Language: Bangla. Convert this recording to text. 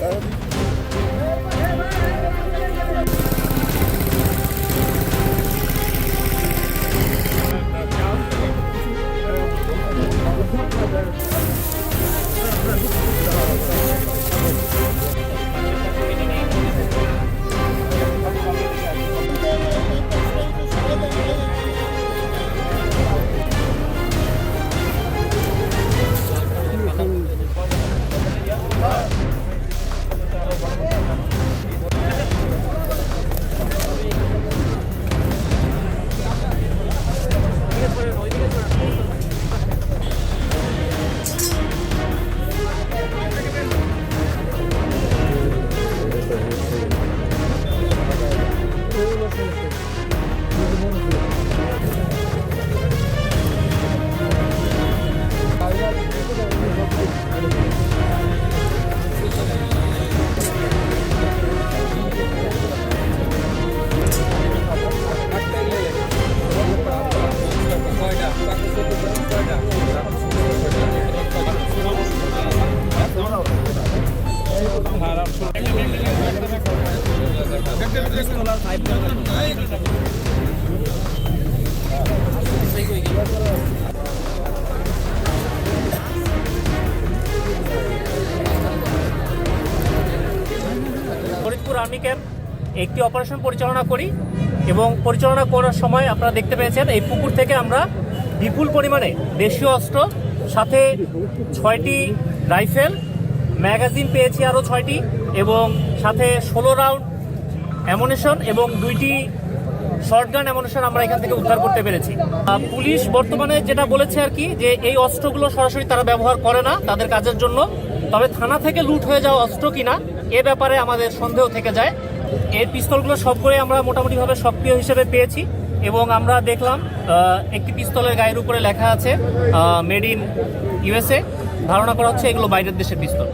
Cara, ফরিদপুর আর্মি ক্যাম্প একটি অপারেশন পরিচালনা করি এবং পরিচালনা করার সময় আপনারা দেখতে পেয়েছেন এই পুকুর থেকে আমরা বিপুল পরিমাণে দেশীয় অস্ত্র, সাথে ছয়টি রাইফেল ম্যাগাজিন পেয়েছি আরও ছয়টি এবং সাথে ষোলো রাউন্ড অ্যামোনেশন এবং দুইটি শর্টগান অ্যামোনেশন আমরা এখান থেকে উদ্ধার করতে পেরেছি। পুলিশ বর্তমানে যেটা বলেছে আর কি, যে এই অস্ত্রগুলো সরাসরি তারা ব্যবহার করে না তাদের কাজের জন্য, তবে থানা থেকে লুট হয়ে যাওয়া অস্ত্র কিনা এ ব্যাপারে আমাদের সন্দেহ থেকে যায়। এর পিস্তলগুলো সবগুলোই আমরা মোটামুটিভাবে সক্রিয় হিসেবে পেয়েছি এবং আমরা দেখলাম একটি পিস্তলের গায়ের উপরে লেখা আছে মেড ইন ইউএসএ ধারণা করা হচ্ছে এগুলো বাইরের দেশের পিস্তল।